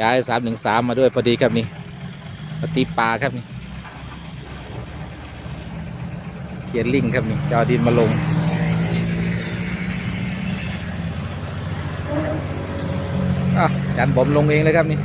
ย้ายสามหนึ่งสามมาด้วยพอดีครับนี่ปฏิปลาครับนี่เขียนลิงครับนี่จอดินมาลงอะจันบอมลงเองเลยครับนี่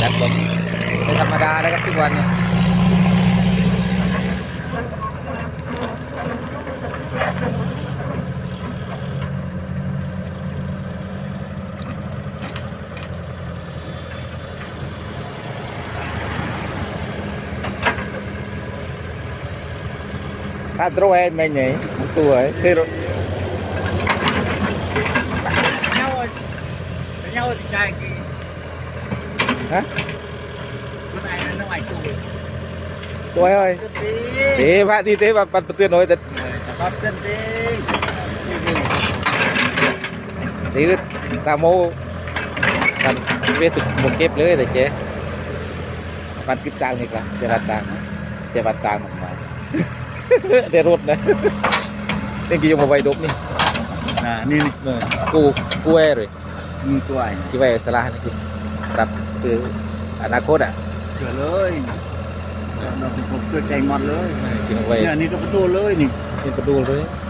จันบอมไม่ธรรมดานะครับทุกวันเนี่ย ถ้าตรวจไม่ไงตัวคือ nhau nhau thì trai cái ฮะ cái này nó ngoài tù ตัวเอ้ย chân đi เอ๊ะพระที่เทพปัดประตูน้อยแต่ bắp chân đi ตีตาโมกันเวทุกมุม เก็บเลยแต่เจ๊ปันกิบจางนี่ครับเจรัตตังเจรัตตังออกมาเดรถนะนี่กี่ยงมาไว้ดบนี่ à ni ni เนอะกูกูเอ้เลย ni tuổi ที่ไว้สลานี่คือรับคืออนาคตอะ sửa lưới nó cũng cười chạy ngọt lưới กินเอาไว้ nè ni cái tô lưới nè กินประตูเลย thì nó nên tiệm แต่เว้ย nó nên tiệm mấy cái tôm เออ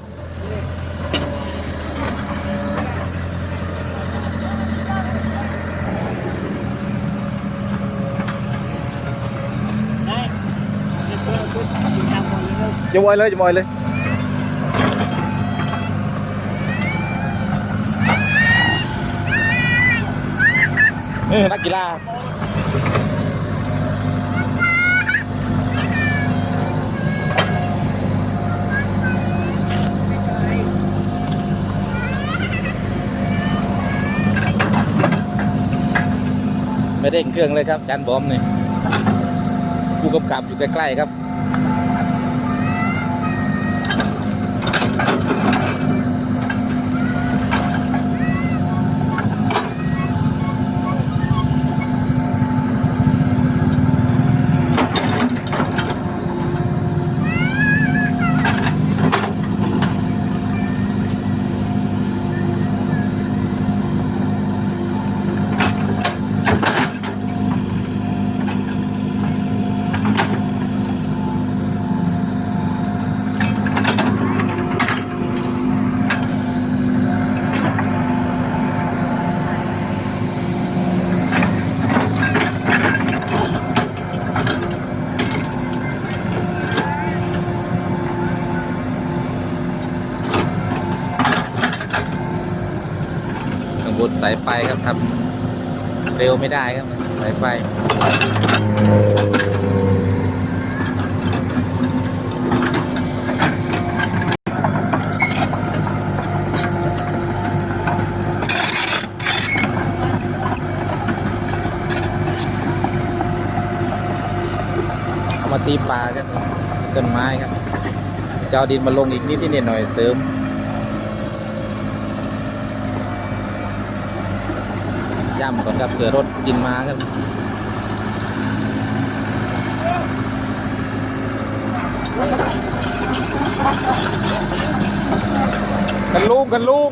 một lưới จมอยเลยจะมอยเลยนี่นักกีฬาไม่เร่งเครื่องเลยครับจานบอมนี่ผู้กำกับอยู่ใกล้ๆครับ บนสายไฟครับทำเร็วไม่ได้ครับสายไฟเอามาตีปลาครับต้นไม้ครับจะเอาดินมาลงอีกนิดนิดหน่อยเสริม ย่ำก่อนครับเสือรถกินมาครับกันลุงกันลุง